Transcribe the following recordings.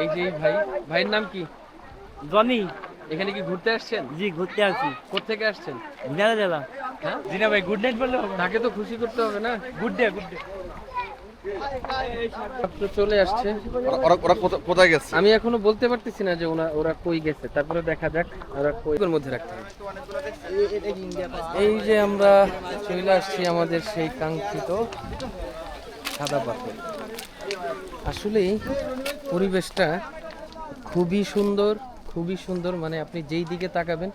এই যে ভাই ভাইয়ের নাম কি? জনি। এখানে কি ঘুরতে আসছেন? জি ঘুরতে আসছি। কোথেকে আসছেন? দিনারা জেলা। হ্যাঁ? জিনা ভাই গুড নাইট বললে হবে তাকে তো খুশি করতে হবে না? গুড ডে গুড ডে তো চলে আসছে। ওরা- ওরা ওরা কোথায় গেছে? আমি এখনও বলতে পারতেছি না যে ওনা ওরা কই গেছে। তারপরে দেখা যাক ওরা কই ওর মধ্যে রাখতে এই যে আমরা চলে আসছি আমাদের সেই কাঙ্ক্ষিত সাদা পাথর। আসলে পরিবেশটা খুবই সুন্দর খুবই সুন্দর। মানে আপনি যেই দিকে তাকাবেন,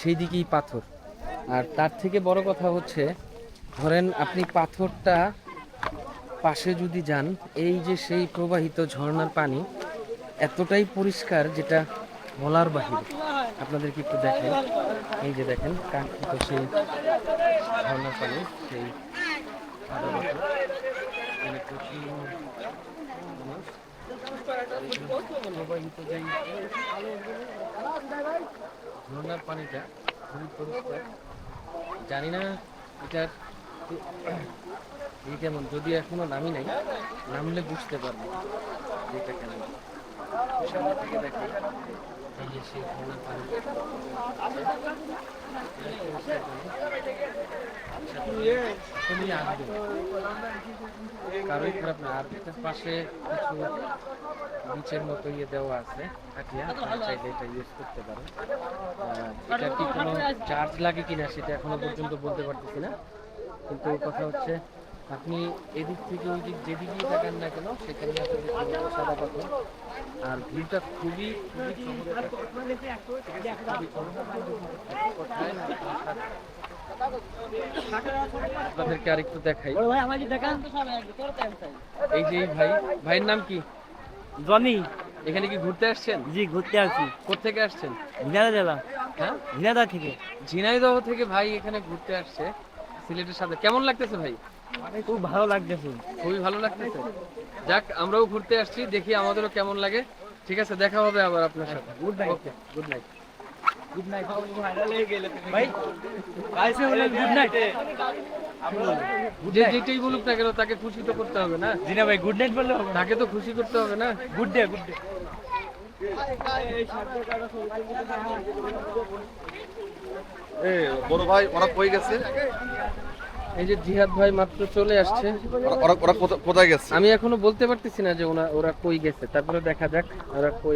সেই দিকেই পাথর। আর তার থেকে বড় কথা হচ্ছে, ধরেন আপনি পাথরটা পাশে যদি যান, এই যে সেই প্রবাহিত ঝর্ণার পানি এতটাই পরিষ্কার যেটা বলার বাহিরে। আপনাদেরকে একটু দেখেন। এই যে দেখেন, কাঙ্ক্ষিত সেই ঝর্ণার পানি, সেই পানিটা জানি না এটার এই কেমন যদি এখনও নামি নাই নামলে বুঝতে পারব এটা ঝর্ণার পানি না। পাশে কিছু নিচের মতো ইয়ে দেওয়া আছে এটা ইউজ করতে পারেন। কি কোনো চার্জ লাগে কিনা সেটা এখনও পর্যন্ত বলতে কিন্তু কথা হচ্ছে, আপনি এদিক থেকে ওই দিক যেদিকেই তাকান না কেন, সেখানে সাদা পাথর। আর ভিউটা খুবই খুবই। আপনাদেরকে আরেকটু দেখাই। ভাই এই যে ভাই ভাইয়ের নাম কি? জনি। এখানে কি ঘুরতে আসছেন? জি ঘুরতে আসছি। আসছেন? দিনারা জেলা। হ্যাঁ? দিনারা থেকে। ঝিনাইদহ থেকে ভাই এখানে ঘুরতে আসছে সিলেটের সাথে। কেমন লাগতেছে ভাই? খুব ভালো লাগতেছে। খুবই ভালো লাগতেছে। যাক আমরাও ঘুরতে আসছি দেখি আমাদেরও কেমন লাগে। ঠিক আছে দেখা হবে আবার আপনার সাথে। Good night good night good night ভাই কাইসে হলো গুড নাইট যে যেটাই বলুক না কেন তাকে খুশি তো করতে হবে না। জিনা ভাই গুড নাইট বললে তাকে তো খুশি করতে হবে না। গুড ডে গুড ডে এ বড় ভাই ওরা কই গেছে? এই যে জিহাদ ভাই মাত্র চলে আসছে। ওরা- ওরা ওরা কোথায় গেছে? আমি এখনও বলতে পারতেছি না যে ওনা ওরা কই গেছে। তারপরে দেখা যাক ওরা কই